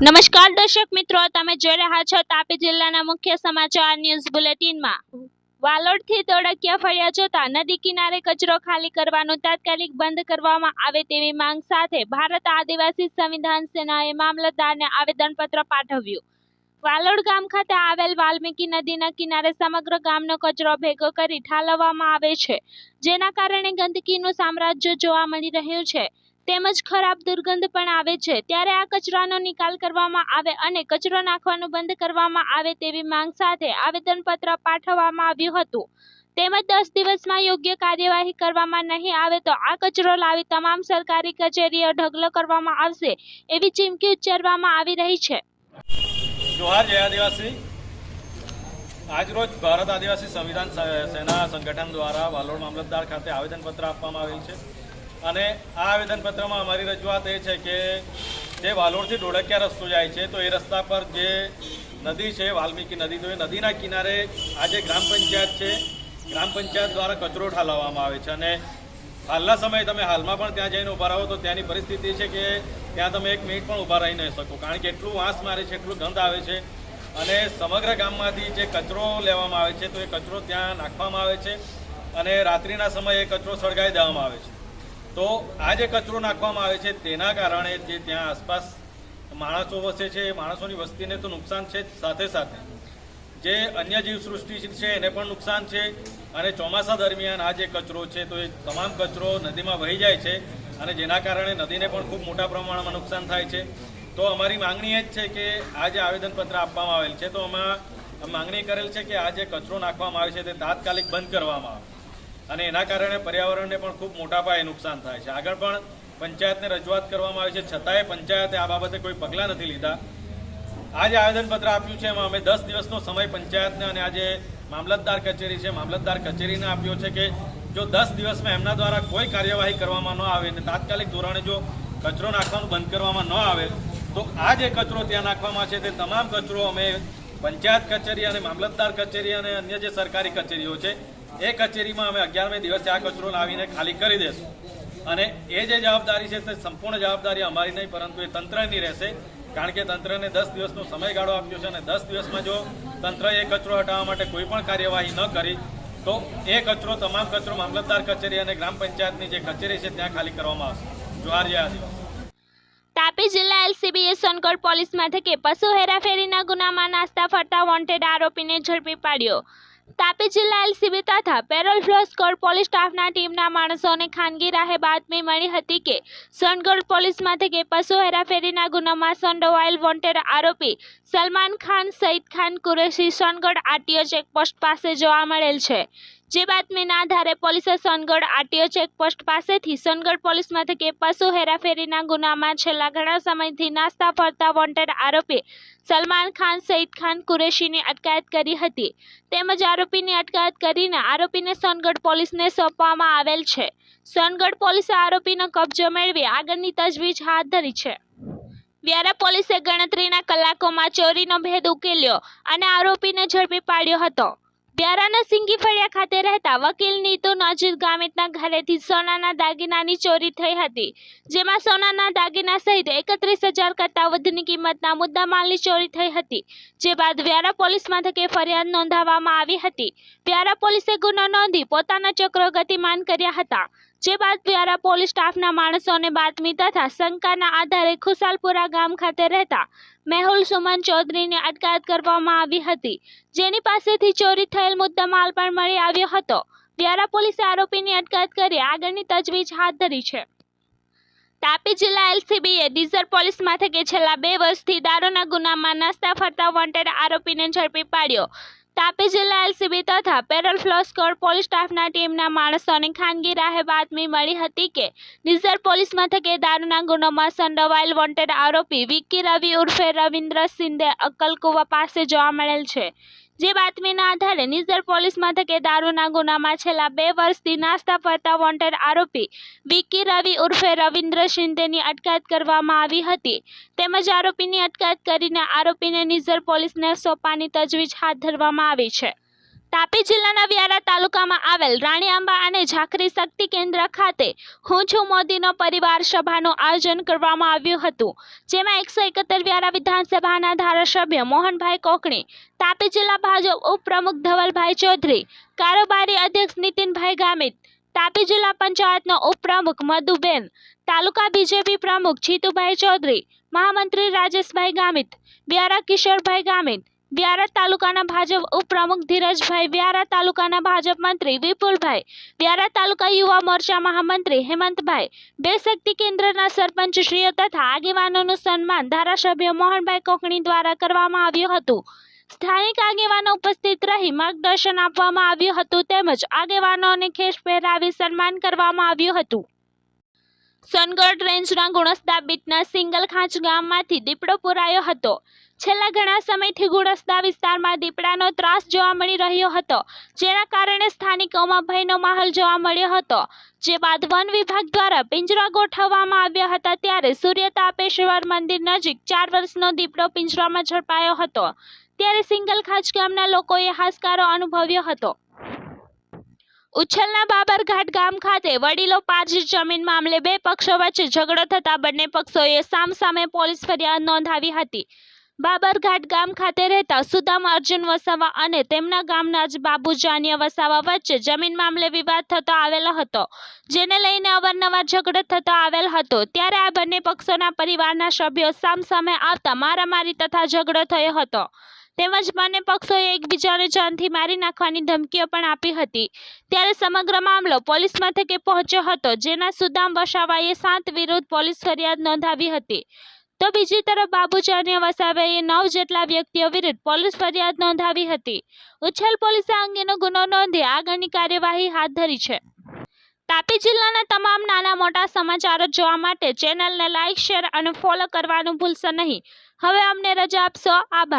નમસ્કાર દર્શક મિત્રો, તમે જોઈ રહ્યા છો તાપી જિલ્લાના મુખ્ય સમાચાર ન્યૂઝ બુલેટિનમાં. વાલોડથી તોડકિયા ફળિયા જતા નદી કિનારે કચરો ખાલી કરવાનું તાત્કાલિક બંધ કરવામાં આવે તેવી માંગ સાથે ભારત આદિવાસી સંવિધાન સેનાએ મામલતદારને આવેદનપત્ર પાઠવ્યું. વાલોડ ગામ ખાતે આવેલ વાલ્મીકી નદીના કિનારે સમગ્ર ગામનો કચરો ભેગો કરી ઠાલવવામાં આવે છે. જેના કારણે ગંદકીનું સામ્રાજ્ય જોવા મળી રહ્યું છે. તેમજ ખરાબ દુર્ગંધ પણ આવે છે. ત્યારે આ કચરાનો નિકાલ કરવામાં આવે અને કચરો નાખવાનું બંધ કરવામાં આવે તેવી માંગ સાથે આવેદનપત્ર પાઠવવામાં આવ્યું હતું. તેમજ દસ દિવસમાં યોગ્ય કાર્યવાહી કરવામાં નહીં આવે તો આ કચરો લાવી તમામ સરકારી કચેરીઓ ઢગલો કરવામાં આવશે એવી ચીમકી ઉચ્ચારવામાં આવી રહી છે. જોહાર જય આદિવાસી. આજરોજ ભારત આદિવાસી સંવિધાન સેના સંગઠન દ્વારા વાલોડ મામલતદાર ખાતે આવેદનપત્ર આપવામાં આવેલ છે. અને આ આવેદનપત્રમાં અમારી રજૂઆત એ છે કે જે વાલોડથી ઢોળકિયા રસ્તો જાય છે, તો એ રસ્તા પર જે નદી છે, વાલ્મીકી નદી, તો એ નદીના કિનારે આજે ગ્રામ પંચાયત છે. ગ્રામ પંચાયત દ્વારા કચરો ઠાલવવામાં આવે છે. અને હાલના સમયે તમે હાલમાં પણ ત્યાં જઈને ઊભા રહો તો ત્યાંની પરિસ્થિતિ છે કે ત્યાં તમે એક મિનિટ પણ ઊભા રહી નહીં શકો, કારણ કે એટલું વાંસ મારે છે, એટલું ગંધ આવે છે. અને સમગ્ર ગામમાંથી જે કચરો લેવામાં આવે છે, તો એ કચરો ત્યાં નાખવામાં આવે છે. અને રાત્રિના સમયે કચરો સળગાવી દેવામાં આવે છે. તો આ જે કચરો નાખવામાં આવે છે, તેના કારણે જે ત્યાં આસપાસ માણસો વસે છે, માણસોની વસ્તીને તો નુકસાન છે સાથે સાથે. જે અન્ય જીવસૃષ્ટિ છે, એને પણ નુકસાન છે. અને ચોમાસા દરમિયાન આ જે કચરો છે, તો એ તમામ કચરો નદીમાં વહી જાય છે અને જેના કારણે નદીને પણ ખૂબ મોટા પ્રમાણમાં નુકસાન થાય છે. તો અમારી માંગણી એ જ છે કે આ જે આવેદનપત્ર આપવામાં આવેલ છે, તો આમાં માંગણી કરેલ છે કે આ જે કચરો નાખવામાં આવે છે, તે તાત્કાલિક બંધ કરવામાં આવે. અને એના કારણે પર્યાવરણને પણ ખૂબ મોટા પાયે નુકસાન થાય છે. આગળ પણ પંચાયતને રજૂઆત કરવામાં આવી છે. છતાંય પંચાયતે આ બાબતે કોઈ પગલાં નથી લીધા. આજે આવેદનપત્ર આપ્યું છે. એમાં અમે દસ દિવસનો સમય પંચાયતને અને આજે મામલતદાર કચેરી છે. મામલતદાર કચેરીને આપ્યો છે કે જો દસ દિવસમાં એમના દ્વારા કોઈ કાર્યવાહી કરવામાં ન આવે અને તાત્કાલિક ધોરણે જો કચરો નાખવાનું બંધ કરવામાં ન આવે, તો આ જે કચરો ત્યાં નાખવામાં છે તે તમામ કચરો અમે પંચાયત કચેરી અને મામલતદાર કચેરી અને અન્ય જે સરકારી કચેરીઓ છે એ કચેરીમાં અમે અગિયારમે દિવસે આ કચરો લાવીને ખાલી કરી દેશું. અને એ જે જવાબદારી છે તે સંપૂર્ણ જવાબદારી અમારી નહીં, પરંતુ એ તંત્રની રહેશે. કારણ કે તંત્રને દસ દિવસનો સમયગાળો આપ્યો છે અને દસ દિવસમાં જો તંત્ર એ કચરો હટાવવા માટે કોઈ પણ કાર્યવાહી ન કરી, તો એ કચરો તમામ કચરો મામલતદાર કચેરી અને ગ્રામ પંચાયતની જે કચેરી છે ત્યાં ખાલી કરવામાં આવશે. જોહાર જય તાપી જિલ્લા એલસીબીએ સોનગઢ પોલીસ મથકે પશુ હેરાફેરીના ગુનામાં નાસ્તા ફરતા વોન્ટેડ આરોપીને ઝડપી પાડ્યો. તાપી જિલ્લા એલસીબી તથા પેરોલ ફ્લોસ સ્કોડ પોલીસ સ્ટાફના ટીમના માણસોને ખાનગી રાહે બાતમી મળી હતી કે સોનગઢ પોલીસ મથકે પશુ હેરાફેરીના ગુનામાં સંડોવાયેલ વોન્ટેડ આરોપી સલમાન ખાન, સઈદ ખાન, કુરેશી સોનગઢ આરટીઓ ચેકપોસ્ટ પાસે જોવા મળેલ છે. જે બાતમીના આધારે પોલીસે સોનગઢ આરટીઓ ચેકપોસ્ટ પાસેથી સોનગઢ પોલીસ મથકે પશુ હેરાફેરીના ગુનામાં છેલ્લા ઘણા સમયથી નાસ્તા ફરતા વોન્ટેડ આરોપી સલમાન ખાન, સઈદ ખાન કુરેશીની અટકાયત કરી હતી. તેમજ આરોપીની અટકાયત કરીને આરોપીને સોનગઢ પોલીસને સોંપવામાં આવેલ છે. સોનગઢ પોલીસે આરોપીનો કબજો મેળવી આગળની તજવીજ હાથ ધરી છે. વ્યારા પોલીસે ગણતરીના કલાકોમાં ચોરીનો ભેદ ઉકેલ્યો અને આરોપીને ઝડપી પાડ્યો હતો. વ્યારાના સિંગીફળિયા ખાતે રહેતા વકીલ નીતુ નજીર ગામિતના ઘરેથી સોનાના દાગીનાની ચોરી થઈ હતી, જેમાં સોનાના દાગીના સહિત એકત્રીસ હજાર કરતાં વધુની કિંમતના મુદ્દામાલની ચોરી થઈ હતી, જે બાદ વ્યારા પોલીસ મથકે ફરિયાદ નોંધાવવામાં આવી હતી. વ્યારા પોલીસે ગુનો નોંધી પોતાના ચક્રો ગતિમાન કર્યા હતા. જે બાદ વ્યારા પોલીસ સ્ટાફના માણસોને બાતમી તથા શંકાના આધારે ખુશાલપુરા ગામ ખાતે રહેતા મેહુલ સુમન ચૌધરીને અટકાયત કરવામાં આવી હતી. જેની પાસેથી ચોરી થયેલ મુદ્દામાલ પણ મળી આવ્યો હતો. વ્યારા પોલીસે આરોપીની અટકાયત કરી આગળની તજવીજ હાથ ધરી છે. તાપી જિલ્લા એલસીબીએ ડીઝર પોલીસ મથકે છેલ્લા બે વર્ષથી દારૂના ગુનામાં નાસ્તા ફરતા વોન્ટેડ આરોપીને ઝડપી પાડ્યો. તાપી જિલ્લા એલસીબી તથા પેરલ ફ્લો સ્કોડ પોલીસ સ્ટાફના ટીમના માણસોને ખાનગી રાહે બાતમી મળી હતી કે નિઝર પોલીસ મથકે દારૂના ગુનોમાં સંડોવાયેલ વોન્ટેડ આરોપી વિક્કી રવિ ઉર્ફે રવિન્દ્ર સિંધે અક્કલકુવા પાસે જોવા મળેલ છે. જે બાતમીના આધારે નિઝર પોલીસ મથકે દારૂના ગુનામાં છેલ્લા બે વર્ષથી નાસ્તા ફરતા વોન્ટેડ આરોપી વિકી રવિ ઉર્ફે રવિન્દ્ર શિંદેની અટકાયત કરવામાં આવી હતી. તેમજ આરોપીની અટકાયત કરીને આરોપીને નિઝર પોલીસને સોંપવાની તજવીજ હાથ ધરવામાં આવી છે. તાપી જિલ્લાના વ્યારા તાલુકામાં આવેલ રાણી આંબા અને ઝાખરી શક્તિ કેન્દ્ર ખાતે હું છું મોદીનો પરિવાર સભાનું આયોજન કરવામાં આવ્યું હતું, જેમાં એકસો એકોતેર વ્યારા વિધાનસભાના ધારાસભ્ય મોહનભાઈ કોકણી, તાપી જિલ્લા ભાજપ ઉપપ્રમુખ ધવલભાઈ ચૌધરી, કારોબારી અધ્યક્ષ નીતિનભાઈ ગામિત, તાપી જિલ્લા પંચાયતનો ઉપપ્રમુખ મધુબેન, તાલુકા બીજેપી પ્રમુખ જીતુભાઈ ચૌધરી, મહામંત્રી રાજેશભાઈ ગામિત, વ્યારા કિશોરભાઈ ગામિત વ્યારા તાલુકાના ભાજપ ઉપપ્રમુખ ધીરજભાઈ, વ્યારા તાલુકાના ભાજપ મંત્રી વિપુલભાઈ, વ્યારા તાલુકા યુવા મોરચા મહામંત્રી હેમંતભાઈ બે શક્તિ કેન્દ્રના સરપંચશ્રીઓ તથા આગેવાનોનું સન્માન ધારાસભ્ય મોહનભાઈ કોકણી દ્વારા કરવામાં આવ્યું હતું. સ્થાનિક આગેવાનો ઉપસ્થિત રહી માર્ગદર્શન આપવામાં આવ્યું હતું તેમજ આગેવાનોને ખેસ પહેરાવી સન્માન કરવામાં આવ્યું હતું. સોનગઢ રેન્જના ગુણસ્તા બીટના સિંગલ ખાંચ ગામમાંથી દીપડો પુરાયો હતો. છેલ્લા ઘણા સમયથી ગુડસ્તા વિસ્તારમાં દીપડાનો ત્રાસ જોવા મળી રહ્યો હતો, જેના કારણે સ્થાનિકોમાં ભયનો માહોલ જોવા મળ્યો હતો. જે બાદ વન વિભાગ દ્વારા પિંજરા ગોઠવવામાં આવ્યા હતા ત્યારે સૂર્ય તાપેશ્વર મંદિર નજીક ચાર વર્ષનો દીપડો પિંજરામાં ઝડપાયો હતો. ત્યારે સિંગલ ખાંચ ગામના લોકોએ હાશકારો અનુભવ્યો હતો. ઉછલના બાબરઘાટ ગામ ખાતે વડીલો પારજી જમીન મામલે બે પક્ષો વચ્ચે ઝઘડો થતા બંને પક્ષોએ સામસામે પોલીસ ફરિયાદ નોંધાવી હતી. બાબરઘાટ ગામ ખાતે રહેતા સુદામ અર્જુન વસાવા અને તેમના ગામના જ બાબુ જાનિયા વસાવા વચ્ચે જમીન મામલે વિવાદ થતો આવેલો હતો, જેને લઈને અવારનવાર ઝઘડો થતો આવેલ હતો. ત્યારે આ બંને પક્ષોના પરિવારના સભ્યો સામસામે આવતા મારામારી તથા ઝઘડો થયો હતો. તેમજ બંને પક્ષોએ એકબીજાને જાનથી મારી નાખવાની ધમકીઓ પણ આપી હતી. ત્યારે સમગ્ર મામલો પોલીસ મથકે પહોંચ્યો હતો, જેના સુદામ વસાવાએ સાત વિરુદ્ધ પોલીસ ફરિયાદ નોંધાવી હતી. તો બીજી તરફ બાબુજાનિયા વસાવાએ નવ જેટલા વ્યક્તિઓ વિરુદ્ધ પોલીસ ફરિયાદ નોંધાવી હતી. ઉછેલ પોલીસે અંગેનો ગુનો નોંધી આગળની કાર્યવાહી હાથ ધરી છે. તાપી જિલ્લાના તમામ નાના મોટા સમાચારો જોવા માટે ચેનલને લાઇક શેર અને ફોલો કરવાનું ભૂલશો નહીં. હવે અમને રજા આપશો. આભાર.